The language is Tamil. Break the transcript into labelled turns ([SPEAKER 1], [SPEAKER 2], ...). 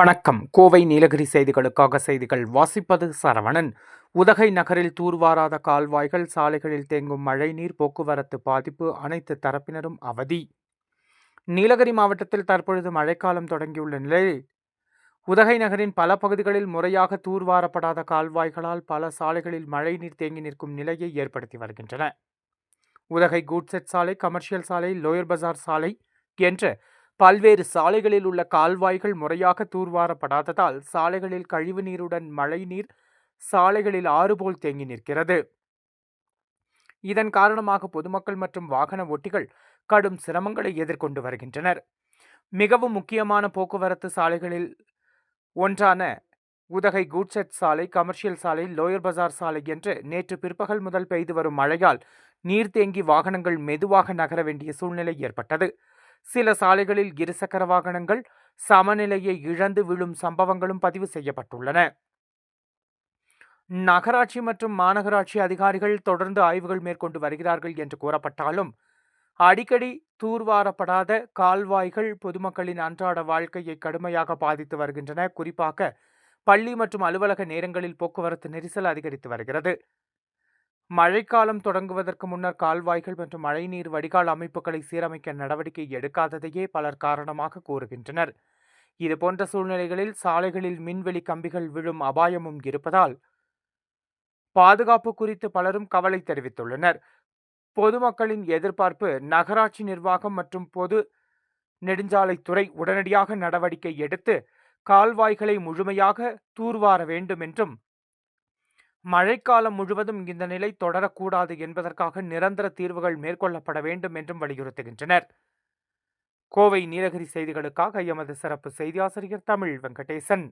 [SPEAKER 1] வணக்கம். கோவை நீலகிரி செய்திகளுக்காக செய்திகள் வாசிப்பது சரவணன். உதகை நகரில் தூர்வாராத கால்வாய்கள் சாலைகளில் தேங்கும் மழைநீர் போக்குவரத்து பாதிப்பு அனைத்து தரப்பினரும் அவதி. நீலகிரி மாவட்டத்தில் தற்பொழுது மழைக்காலம் தொடங்கியுள்ள நிலையில் உதகை நகரின் பல பகுதிகளில் முறையாக தூர்வாரப்படாத கால்வாய்களால் பல சாலைகளில் மழைநீர் தேங்கி நிற்கும் நிலையை ஏற்படுத்தி வருகின்றன. உதகை கூட்செட் சாலை கமர்ஷியல் சாலை லோயர் பஜார் சாலை என்ற பல்வேறு சாலைகளில் உள்ள கால்வாய்கள் முறையாக தூர்வாரப்படாததால் சாலைகளில் கழிவு நீருடன் மழைநீர் சாலைகளில் ஆறு போல் தேங்கி நிற்கிறது. இதன் காரணமாக பொதுமக்கள் மற்றும் வாகன ஓட்டிகள் கடும் சிரமங்களை எதிர்கொண்டு வருகின்றனர். மிகவும் முக்கியமான போக்குவரத்து சாலைகளில் ஒன்றான உதகை கூட்செட் சாலை கமர்ஷியல் சாலை லோயர் பஜார் சாலை என்று நேற்று பிற்பகல் முதல் பெய்து வரும் மழையால் நீர் தேங்கி வாகனங்கள் மெதுவாக நகர வேண்டிய சூழ்நிலை ஏற்பட்டது. சில சாலைகளில் இருசக்கர வாகனங்கள் சமநிலையை இழந்து விழும் சம்பவங்களும் பதிவு செய்யப்பட்டுள்ளன. நகராட்சி மற்றும் மாநகராட்சி அதிகாரிகள் தொடர்ந்து ஆய்வுகள் மேற்கொண்டு வருகிறார்கள் என்று கூறப்பட்டாலும் அடிக்கடி தூர்வாரப்படாத கால்வாய்கள் பொதுமக்களின் அன்றாட வாழ்க்கையை கடுமையாக பாதித்து வருகின்றன. குறிப்பாக பள்ளி மற்றும் அலுவலக நேரங்களில் போக்குவரத்து நெரிசல் அதிகரித்து வருகிறது. மழைக்காலம் தொடங்குவதற்கு முன்னர் கால்வாய்கள் மற்றும் மழைநீர் வடிகால் அமைப்புகளை சீரமைக்க நடவடிக்கை எடுக்காததையே பலர் காரணமாக கூறுகின்றனர். இதுபோன்ற சூழ்நிலைகளில் சாலைகளில் மின்வெளி கம்பிகள் விழும் அபாயமும் இருப்பதால் பாதுகாப்பு குறித்து பலரும் கவலை தெரிவித்துள்ளனர். பொதுமக்களின் எதிர்பார்ப்பு நகராட்சி நிர்வாகம் மற்றும் பொது நெடுஞ்சாலைத்துறை உடனடியாக நடவடிக்கை எடுத்து கால்வாய்களை முழுமையாக தூர்வார வேண்டும் என்றும் மழைக்காலம் முழுவதும் இந்த நிலை தொடரக்கூடாது என்பதற்காக நிரந்தர தீர்வுகள் மேற்கொள்ளப்பட வேண்டும் என்றும் வலியுறுத்துகின்றனர். கோவை நீலகிரி செய்திகளுக்காக எமது சிறப்பு செய்தியாசிரியர் தமிழ் வெங்கடேசன்.